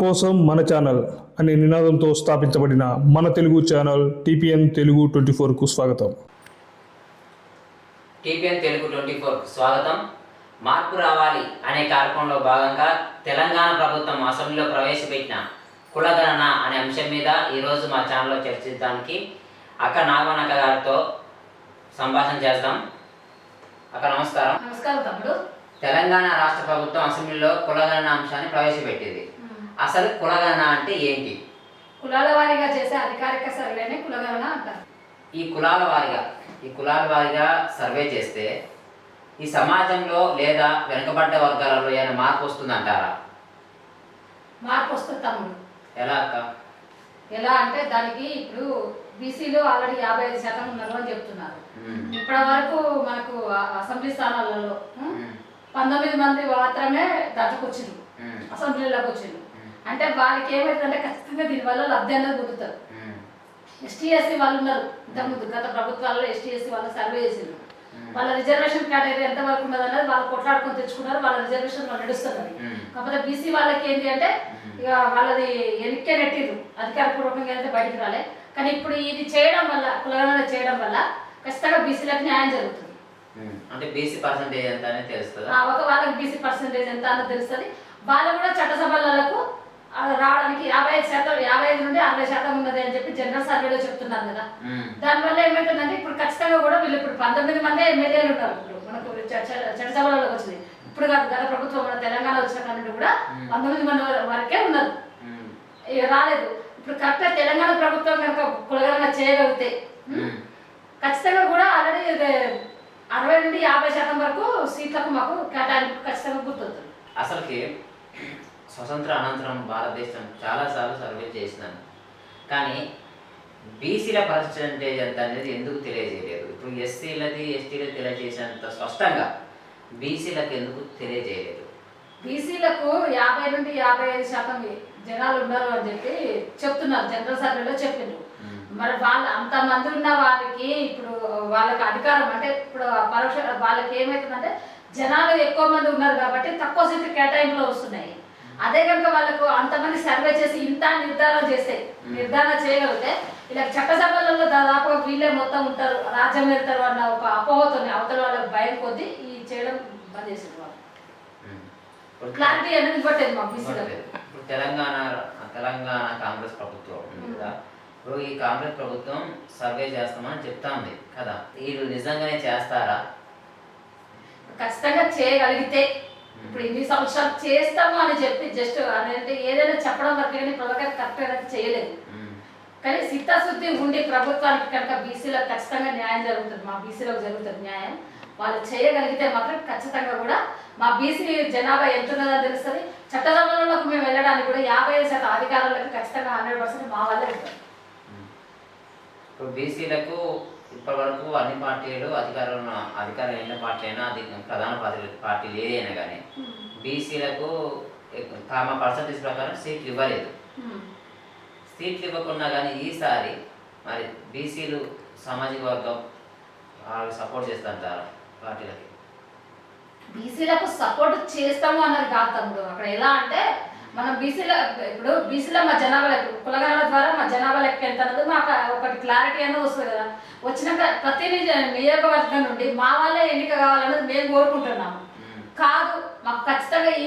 కోసం మన ఛానల్ అనే నినాదంతో స్థాపించబడిన మన Telugu channel TPN Telugu twenty ఫోర్కు స్వాగతం. టీపీఎన్ తెలుగు ట్వంటీ ఫోర్ స్వాగతం. మార్పు రావాలి అనే కార్యక్రమంలో భాగంగా తెలంగాణ ప్రభుత్వం అసెంబ్లీలో ప్రవేశపెట్టిన కులగణన అనే అంశం మీద ఈరోజు మా ఛానల్లో చర్చించడానికి అక్క నాగవనక్క గారితో సంభాషణ చేద్దాం. అక్క నమస్కారం. నమస్కారం తమ్ముడు. తెలంగాణ రాష్ట్ర ప్రభుత్వం అసెంబ్లీలో కులగణన అంశాన్ని ప్రవేశపెట్టింది. అసలు కులగణన అంటే ఏంటి? కులాల వారీగా చేసే అధికారిక సర్వేనే కులగణన అంటారు. ఈ కులాల వారిగా ఈ కులాల వారిగా సర్వే చేస్తే ఈ సమాజంలో లేదా వెనుకబడ్డ వర్గాలలో ఏమైనా మార్పు వస్తుందంటారా? మార్పు వస్తుంది తమ్ముడు. ఎలా అక్క? ఎలా అంటే దానికి ఇప్పుడు బీసీలో ఆల్రెడీ యాభై ఐదు శాతం ఉన్నారు అని చెప్తున్నారు. ఇప్పటి వరకు మనకు అసెంబ్లీ స్థానాలలో పంతొమ్మిది మంది మాత్రమే వచ్చిండ్రు ఉమ్, అసెంబ్లీలోకి వచ్చిండ్రు అంటే వాళ్ళకి ఏమైతుందంటే ఖచ్చితంగా దీనివల్ల లబ్ధి అనేది పొందుతారు. ఎస్టీ ఎస్సీ వాళ్ళు ఉన్నారు. ఇంతకుముందు గత ప్రభుత్వాల్లో ఎస్టీ ఎస్సీ వాళ్ళు సర్వే చేసిండ్రు. ఉమ్, వాళ్ళ రిజర్వేషన్ కేటగిరీ ఎంత వరకు ఉన్నది అనేది వాళ్ళు కొట్లాడుకొని తెచ్చుకున్నారు. వాళ్ళ రిజర్వేషన్ వాళ్ళు నడుస్తున్నది కాకపోతే బీసీ వాళ్ళకి ఏంటి అంటే ఇక వాళ్ళది వెనక్కే నెట్టిరు అధికారపూర్వకంగా అయితే బయటికి రాలే. కానీ ఇప్పుడు ఇది చేయడం వల్ల కులగణన చేయడం వల్ల ఖచ్చితంగా బీసీలకు న్యాయం జరుగుతుంది. అంటే బీసీ పర్సంటేజ్ ఎంత అనేది తెలుస్తుందా? ఆ ఒక వాళ్ళకి బీసీ పర్సెంటేజ్ ఎంత అన్నది తెలుస్తుంది. వాళ్ళు కూడా చట్టసభలకు రావడానికి యాభై ఐదు శాతం యాభై ఐదు నుండి అరవై శాతం ఉన్నది అని చెప్పి జనరల్ సర్వేలో చెప్తున్నారు కదా. దానివల్ల ఏమవుతుందంటే ఇప్పుడు ఖచ్చితంగా కూడా వీళ్ళు ఇప్పుడు పంతొమ్మిది మంది ఎమ్మెల్యేలు ఉన్నారు. ఇప్పుడు మనకు చట్టసభలలో వచ్చింది. ఇప్పుడు కాదు గత ప్రభుత్వం మన తెలంగాణ వచ్చిన కానుండి కూడా పంతొమ్మిది మంది వర- వరకే ఉన్నారు. రాలేదు. ఇప్పుడు కరెక్ట్గా తెలంగాణ ప్రభుత్వం కనుక కులగణన చేయగలిగితే ఖచ్చితంగా కూడా ఆల్రెడీ అరవై నుండి యాభై శాతం వరకు సీట్లకు మాకు కేటాయింపు ఖచ్చితంగా గుర్తొస్తుంది. అసలుకి స్వతంత్ర అనంతరం భారతదేశం చాలాసార్లు సర్వే చేసినాను. కానీ బీసీల పర్సంటేజ్ ఎంత అనేది ఎందుకు తెలియజేయలేదు? ఇప్పుడు ఎస్సీలది ఎస్టీలది తెలియజేసినంత స్పష్టంగా బీసీలకు ఎందుకు తెలియజేయలేదు? బీసీలకు యాభై నుండి యాభై ఐదు శాతం జనాలు ఉన్నారు అని చెప్పి చెప్తున్నారు జనరల్ సర్వేలో చెప్పిండ్రు. మరి వాళ్ళ అంతమంది ఉన్న వారికి ఇప్పుడు వాళ్ళకి అధికారం అంటే ఇప్పుడు పరోక్ష వాళ్ళకి ఏమవుతుందంటే జనాలు ఎక్కువ మంది ఉన్నారు కాబట్టి తక్కువ సీట్లు కేటాయింపులో వస్తున్నాయి. అదే కనుక వాళ్ళకు అంతమంది సర్వే చేసి ఇంత నిర్ధారణ చేస్తే నిర్ధారణ చేయగలిగితే ఇలా చట్టసభలలో దాదాపుగా వీళ్ళే మొత్తం ఉంటారు రాజ్యం వెళ్తారు అన్న ఒక అపోహతోని అవతల వాళ్ళకి భయం కొద్దీ ఈ చేయడం బంద్ చేసింది వాళ్ళు. క్లారిటీ అనేది ఇవ్వట్లేదు మా బీసీలకు. ఇప్పుడు తెలంగాణ తెలంగాణ కాంగ్రెస్ ప్రభుత్వం కదా. ఇప్పుడు ఈ కాంగ్రెస్ ప్రభుత్వం సర్వే చేస్తామని చెప్తా ఉంది కదా. వీళ్ళు నిజంగానే చేస్తారా? ఖచ్చితంగా చేయగలిగితే ఇప్పుడు ఇన్ని సంవత్సరాలు చేస్తాము అని చెప్పి జస్ట్ అంటే ఏదైనా చెప్పడం వరకు కానీ ప్రభుత్వం కరెక్ట్ అనేది చేయలేదు. కానీ సిద్ధశుద్ధి ఉండి ప్రభుత్వానికి కనుక బీసీలకు ఖచ్చితంగా న్యాయం జరుగుతుంది మా బీసీలకు జరుగుతుంది న్యాయం. వాళ్ళు చేయగలిగితే మాత్రం ఖచ్చితంగా కూడా మా బీసీ జనాభా ఎంత ఉన్నదో తెలుస్తుంది. చట్టసభలలోకి మేము వెళ్ళడానికి కూడా యాభై ఐదు శాతం అధికారులకు ఖచ్చితంగా హండ్రెడ్ పర్సెంట్ మా వల్లే ఉంటుంది. బీసీలకు ఇప్పటి వరకు అన్ని పార్టీలు అధికారంలో అధికారం ఎన్న పార్టీ అయినా అది ప్రధాన పార్టీ పార్టీలు ఏదైనా కానీ బీసీలకు ఎక్కు- తమ పర్సంటేజ్ ప్రకారం సీట్లు ఇవ్వలేదు. సీట్లు ఇవ్వకుండా కానీ ఈసారి మరి బీసీలు సామాజిక వర్గం వాళ్ళకి సపోర్ట్ చేస్తుంటారు పార్టీలకి. బీసీలకు సపోర్ట్ చేస్తాము అన్నది కాదు అక్కడ ఎలా అంటే మనం బీసీల ఇప్పుడు బీసీలో మా జనాభా లెక్క కులగాల ద్వారా మా జనాభా లెక్క ఎంత అన్నది మాకు ఒకటి క్లారిటీ అనేది వస్తుంది కదా. వచ్చినాక ప్రతి నియోజకవర్గం నుండి మా వాళ్ళే ఎన్నిక కావాలన్నది మేము కోరుకుంటున్నాము. కాదు మాకు ఖచ్చితంగా ఈ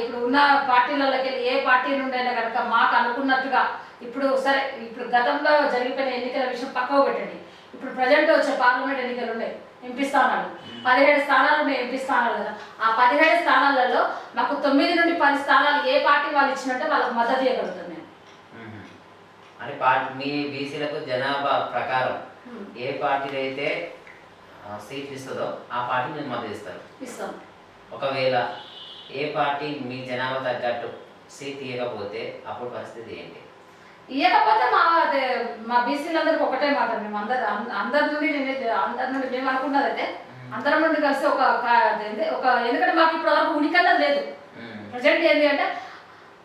ఇప్పుడు ఉన్న పార్టీలలోకి వెళ్ళి ఏ పార్టీ నుండి అయినా కనుక మాకు అనుకున్నట్టుగా ఇప్పుడు సరే ఇప్పుడు గతంలో జరిగిపోయిన ఎన్నికల విషయం పక్కకు పెట్టండి. ఇప్పుడు ప్రజెంట్ వచ్చే పార్లమెంట్ ఎన్నికలు ఉన్నాయి. ఎంపీ స్థానాలు. పదిహేడు స్థానాలు ఉన్నాయి ఎంపీ స్థానాలు కదా. ఆ పదిహేడు స్థానాలలో మాకు తొమ్మిది నుండి పది స్థానాలు ఏ పార్టీ వాళ్ళు ఇచ్చినట్టే వాళ్ళకి మద్దతు ఇవ్వగలుగుతాం మేము. ఉమ్. అంటే పార్టీ మీ బీసీలకు జనాభా ప్రకారం. ఏ పార్టీలు అయితే సీట్లు ఇస్తుందో ఆ పార్టీ మీరు మద్దతు ఇస్తారు. ఇస్తాం. ఒకవేళ ఏ పార్టీ మీ జనాభా తగ్గట్టు సీట్ ఇవ్వకపోతే అప్పుడు పరిస్థితి ఏంటి? ఇవ్వకపోతే మా అదే మా బీసీలందరికీ ఒకటే మాట మేము అందరు అందరి నుండి నేను అందరి నుండి మేము అనుకున్నది అయితే అందరం నుండి కలిసి ఒక ఒక ఎందుకంటే మాకు ఇప్పుడు వరకు ఉనికన్నది లేదు. ప్రజెంట్ ఏంటి అంటే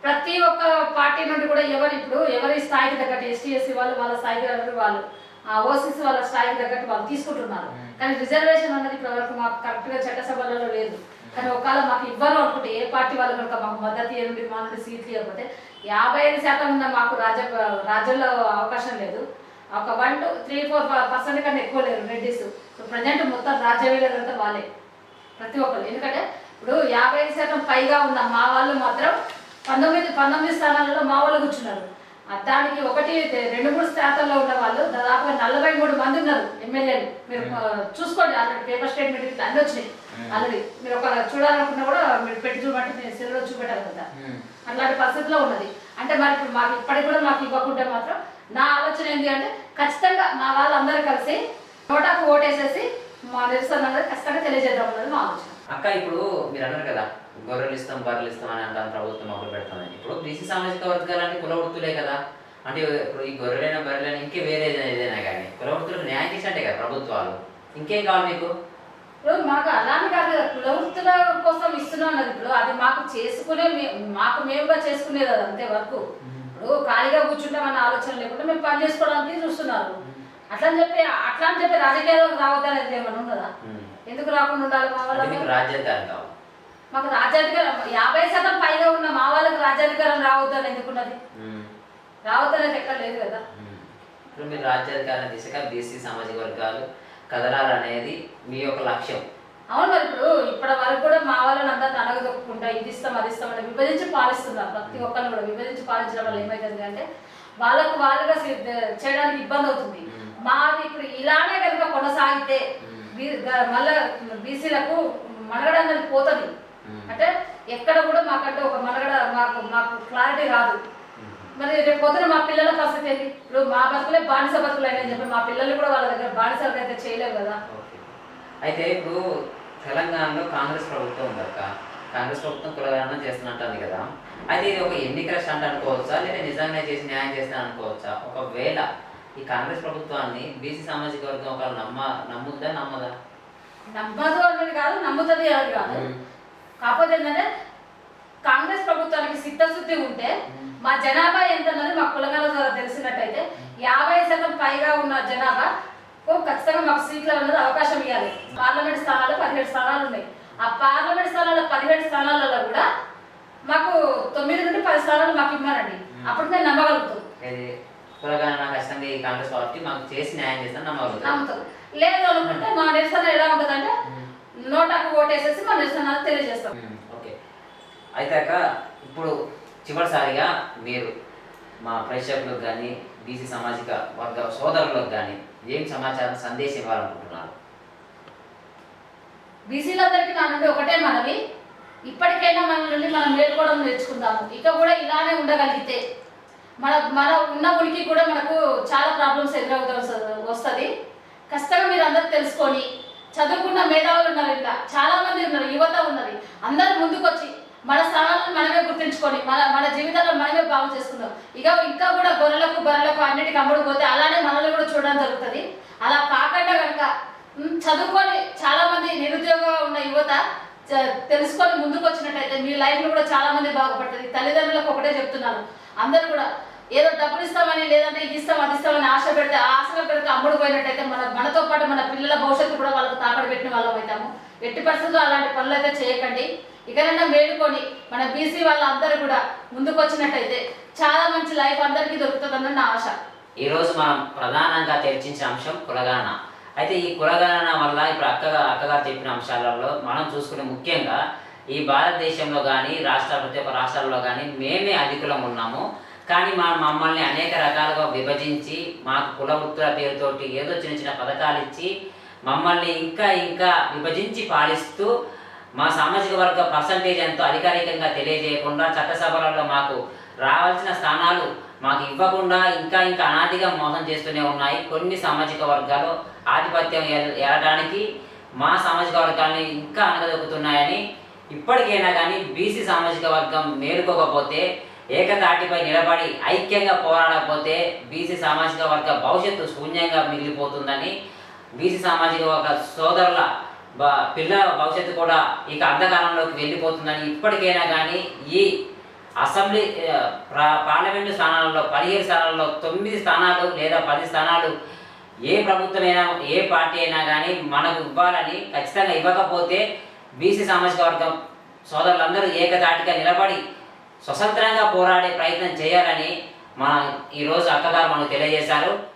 ప్రతి ఒక్క పార్టీ నుండి కూడా ఎవరు ఇప్పుడు ఎవరి స్థాయికి తగ్గట్టు ఎస్టీ ఎస్సీ వాళ్ళు వాళ్ళ స్థాయికి తగ్గట్టు వాళ్ళు ఓసీసీ వాళ్ళ స్థాయికి తగ్గట్టు వాళ్ళు తీసుకుంటున్నారు. కానీ రిజర్వేషన్ అనేది ఇప్పటి వరకు మాకు కరెక్ట్గా చట్టసభలలో లేదు. కానీ ఒకవేళ మాకు ఇవ్వరు అనుకుంటే ఏ పార్టీ వాళ్ళు కనుక మాకు మద్దతు ఇవ్వండి మా నుండి సీట్లు ఇవ్వకపోతే యాభై ఐదు శాతం ఉన్న మాకు రాజ రాజ్యంలో అవకాశం లేదు. ఒక one two three four percent కన్నా ఎక్కువ లేరు రెడ్డిస్. ప్రజెంట్ మొత్తం రాజ్యవేలంతా వాళ్ళే ప్రతి ఒక్కరు ఎందుకంటే ఇప్పుడు యాభై ఐదు శాతం పైగా ఉన్న మా వాళ్ళు మాత్రం పంతొమ్మిది పంతొమ్మిది స్థానాలలో మా వాళ్ళు కూర్చున్నారు. దానికి ఒకటి రెండు మూడు శాతంలో ఉన్న వాళ్ళు దాదాపుగా నలభై మూడు మంది ఉన్నారు ఎమ్మెల్యేలు. మీరు చూసుకోండి ఆల్రెడీ పేపర్ స్టేట్మెంట్ ఇట్లా అన్నీ వచ్చినాయి. ఆల్రెడీ మీరు ఒక చూడాలనుకున్నా కూడా మీరు పెట్టి చూడమంటే నేను సెల్లో చూపెట్టాను కదా. అట్లాంటి పరిస్థితిలో ఉన్నది. అంటే మరి ఇప్పుడు మాకు ఇప్పటికి కూడా మాకు ఇవ్వకుంటే మాత్రం నా ఆలోచన ఏంటి అంటే ఖచ్చితంగా మా వాళ్ళందరూ కలిసి నోటాకు ఓటేసేసి మా నిరసన ఖచ్చితంగా తెలియజేద్దాం అన్నది మా ఆలోచన. అక్క ఇప్పుడు మీరు అన్నారు కదా గొర్రెలు ఇస్తాం బర్రెలు ఇస్తాం అని అంటాను ప్రభుత్వం మొదలు పెడతామని ఇప్పుడు బీసీ సామాజిక వర్గాలన్నీ కుల వృత్తులే కదా. అంటే ఇప్పుడు ఈ గొర్రెలైనా బర్రెలైనా ఇంకే వేరే ఏదైనా కానీ కుల వృత్తులకు న్యాయం చేసినట్టే కదా ప్రభుత్వాలు. ఇంకేం కావాలి మీకు? ఇప్పుడు మాకు అలానే కాదు కదా. కుల వృత్తుల కోసం ఇస్తున్నాం అన్నది ఇప్పుడు. అది మాకు చేసుకునే మాకు మేముగా చేసుకునేది అది అంతే వరకు. ఇప్పుడు ఖాళీగా కూర్చుంటామన్న ఆలోచన లేకుండా మేము పని చేసుకోవడానికి చూస్తున్నారు. అట్లా అని చెప్పి అట్లా అని చెప్పి రాజకీయాలకు రావద్దనేది ఏమైనా ఉన్నదా ఉమ్. ఎందుకు రాకుండా ఉండాలి మా వాళ్ళకి రాజ్యాధికారం కావాలి. మాకు రాజ్యాధికారం యాభై శాతం పైగా ఉన్న మా వాళ్ళకి రాజ్యాధికారం రావద్దు అని ఎందుకున్నది ఉమ్. రావద్దు అనేది ఎక్కడ లేదు కదా. ఇప్పుడు మీరు రాజ్యాధికారం దిశగా బీసీ సామాజిక వర్గాలు కదలాలనేది మీ యొక్క లక్ష్యం అవును మరి ఇప్పుడు ఇప్పటి వరకు కూడా మా వాళ్ళని అందరిని అనగదొక్కుంటా ఇది ఇస్తాం అది ఇస్తాం అని విభజించి పాలిస్తున్నారు ప్రతి ఒక్కరిని కూడా విభజించి పాలించడం వల్ల ఏమైతుంది అంటే వాళ్ళకు వాళ్ళుగా చేయడానికి ఇబ్బంది అవుతుంది. మాది ఇప్పుడు ఇలానే కనుక కొనసాగితే మళ్ళా బీసీలకు మనుగడ అనేది పోతుంది. అంటే ఎక్కడ కూడా మాకంటే ఒక మనుగడ మాకు మాకు క్లారిటీ రాదు. ఉమ్. మరి రేపు పొద్దున మా పిల్లల పరిస్థితి ఏంటి? ఇప్పుడు మా బతుకులే బానిస బతుకులు అని చెప్పి మా పిల్లలు కూడా వాళ్ళ దగ్గర బానిసలు అయితే చేయలేవు కదా. అయితే ఇప్పుడు తెలంగాణలో కాంగ్రెస్ ప్రభుత్వం ఉందక్క కాంగ్రెస్ ప్రభుత్వం కులగణన చేస్తున్నట్టుంది కదా. అయితే ఇది ఒక ఎన్నికల స్టంట్ అనుకోవచ్చా? లేదా నిజంగానే చేసి న్యాయం చేస్తా అనుకోవచ్చా? ఒకవేళ ఈ కాంగ్రెస్ ప్రభుత్వాన్ని బీసీ సామాజిక వర్గం ఒక నమ్మ నమ్ముద్దా నమ్మదా? నమ్మదు అన్నది కాదు నమ్ముతుంది అది కాదు కాకపోతే ఏంటంటే కాంగ్రెస్ ప్రభుత్వానికి సిద్ధశుద్ధి ఉంటే మా జనాభా ఎంత అన్నది మా కులగల ద్వారా తెలిసినట్టయితే యాభై శాతం పైగా ఉన్న జనాభా ఖచ్చితంగా మాకు సీట్లు అన్నది అవకాశం ఇవ్వాలి. పార్లమెంట్ స్థానాలు పదిహేడు స్థానాలు ఉన్నాయి. ఆ పార్లమెంట్ స్థానాల పదిహేడు స్థానాలలో కూడా మాకు తొమ్మిది నుండి పది స్థానాలు మాకు ఇవ్వనండి అప్పుడు మేము నమ్మగలుగుతాం. ఇది కులగణన ఖచ్చితంగా ఈ కాంగ్రెస్ పార్టీ మాకు చేసి న్యాయం చేస్తాను నమ్మగలుగుతాం నమ్ముతాం. లేదు అనుకుంటే మా నిరసన ఎలా ఉంటుందంటే నోటాకు ఓటేసేసి మా నిరసన తెలియజేస్తాం. ఓకే. అయితే అక్క ఇప్పుడు చివరిసారిగా మీరు మా ప్రేక్షకులకు కానీ బీసీ సామాజిక వర్గ సోదరులకు కానీ ఏం సమాచారం సందేశం ఇవ్వాలనుకుంటున్నారు? బీసీలందరికీ నా నుండి ఒకటే మనవి. ఇప్పటికైనా మన నుండి మనం మేల్కోవడం నేర్చుకుందాము. ఇక కూడా ఇలానే ఉండగలిగితే మన మన ఉన్న ఉనికి కూడా మనకు చాలా ప్రాబ్లమ్స్ ఎదురవుతా వస్తుంది. ఖచ్చితంగా మీరు అందరూ తెలుసుకొని చదువుకున్న మేధావులు ఉన్నారు ఇంకా. చాలా మంది ఉన్నారు యువత ఉన్నది. అందరూ ముందుకొచ్చి మన స్థానాలను మనమే గుర్తించుకొని మన మన జీవితాల్లో మనమే బాగు చేసుకుందాం. ఇక ఇంకా కూడా గొర్రెలకు బర్రెలకు అన్నిటికీ అమ్ముడు పోతే అలానే మనల్ని కూడా చూడడం జరుగుతుంది. అలా కాకుండా కనుక చదువుకొని చాలా మంది నిరుద్యోగంగా ఉన్న యువత తెలుసుకొని ముందుకు వచ్చినట్టయితే మీ లైఫ్లో కూడా చాలా మంది బాగుపడుతుంది తల్లిదండ్రులకు ఒకటే చెప్తున్నాను. అందరూ కూడా ఏదో డబ్బులు ఇస్తామని లేదంటే ఇది ఇస్తాం అది ఇస్తామని ఆశ పెడితే ఆ ఆశగా పెడితే అమ్ముడు పోయినట్టయితే మన మనతో పాటు మన పిల్లల భవిష్యత్తు కూడా వాళ్ళకు తాకడ పెట్టిన వాళ్ళం అవుతాము. ఎట్టి పరిస్థితుల్లో అలాంటి పనులు అయితే చేయకండి. ఇకనైనా మేలుకొని మన బీసీ వాళ్ళందరూ కూడా ముందుకు వచ్చినట్టయితే చాలా మంచి లైఫ్ అందరికీ దొరుకుతుందని నా ఆశ. ఈ రోజు మనం ప్రధానంగా చర్చించే అంశం కులగణన. అయితే ఈ కులగణన వల్ల ఇప్పుడు అక్కగా అక్కగారు చెప్పిన అంశాలలో మనం చూసుకునే ముఖ్యంగా ఈ భారతదేశంలో కానీ రాష్ట్ర ప్రతి ఒక్క రాష్ట్రాల్లో కానీ మేమే అధికులం ఉన్నాము. కానీ మా మమ్మల్ని అనేక రకాలుగా విభజించి మాకు కుల వృత్తుల పేరుతోటి ఏదో చిన్న చిన్న పథకాలు ఇచ్చి మమ్మల్ని ఇంకా ఇంకా విభజించి పాలిస్తూ మా సామాజిక వర్గ పర్సంటేజ్ ఎంతో అధికారికంగా తెలియజేయకుండా చట్టసభలలో మాకు రావాల్సిన స్థానాలు మాకు ఇవ్వకుండా ఇంకా ఇంకా అనాదిగా మోసం చేస్తూనే ఉన్నాయి. కొన్ని సామాజిక వర్గాలు ఆధిపత్యం ఎల- మా సామాజిక వర్గాల్ని ఇంకా అనగదొక్కుతున్నాయని ఇప్పటికైనా కానీ బీసీ సామాజిక వర్గం మేలుకోకపోతే ఏకతాటిపై నిలబడి ఐక్యంగా పోరాడకపోతే బీసీ సామాజిక వర్గ భవిష్యత్తు శూన్యంగా మిగిలిపోతుందని బీసీ సామాజిక వర్గ సోదరుల పిల్లల భవిష్యత్తు కూడా ఇక అంధకారంలోకి వెళ్ళిపోతుందని ఇప్పటికైనా కానీ ఈ అసెంబ్లీ పార్లమెంటు స్థానాలలో పదిహేడు స్థానాల్లో తొమ్మిది స్థానాలు లేదా పది స్థానాలు ఏ ప్రభుత్వమైనా ఏ పార్టీ అయినా కానీ మనకు ఇవ్వాలని ఖచ్చితంగా ఇవ్వకపోతే బీసీ సామాజిక వర్గం సోదరులందరూ ఏకతాటిగా నిలబడి స్వతంత్రంగా పోరాడే ప్రయత్నం చేయాలని మన ఈరోజు అక్కగారు మనకు తెలియజేశారు.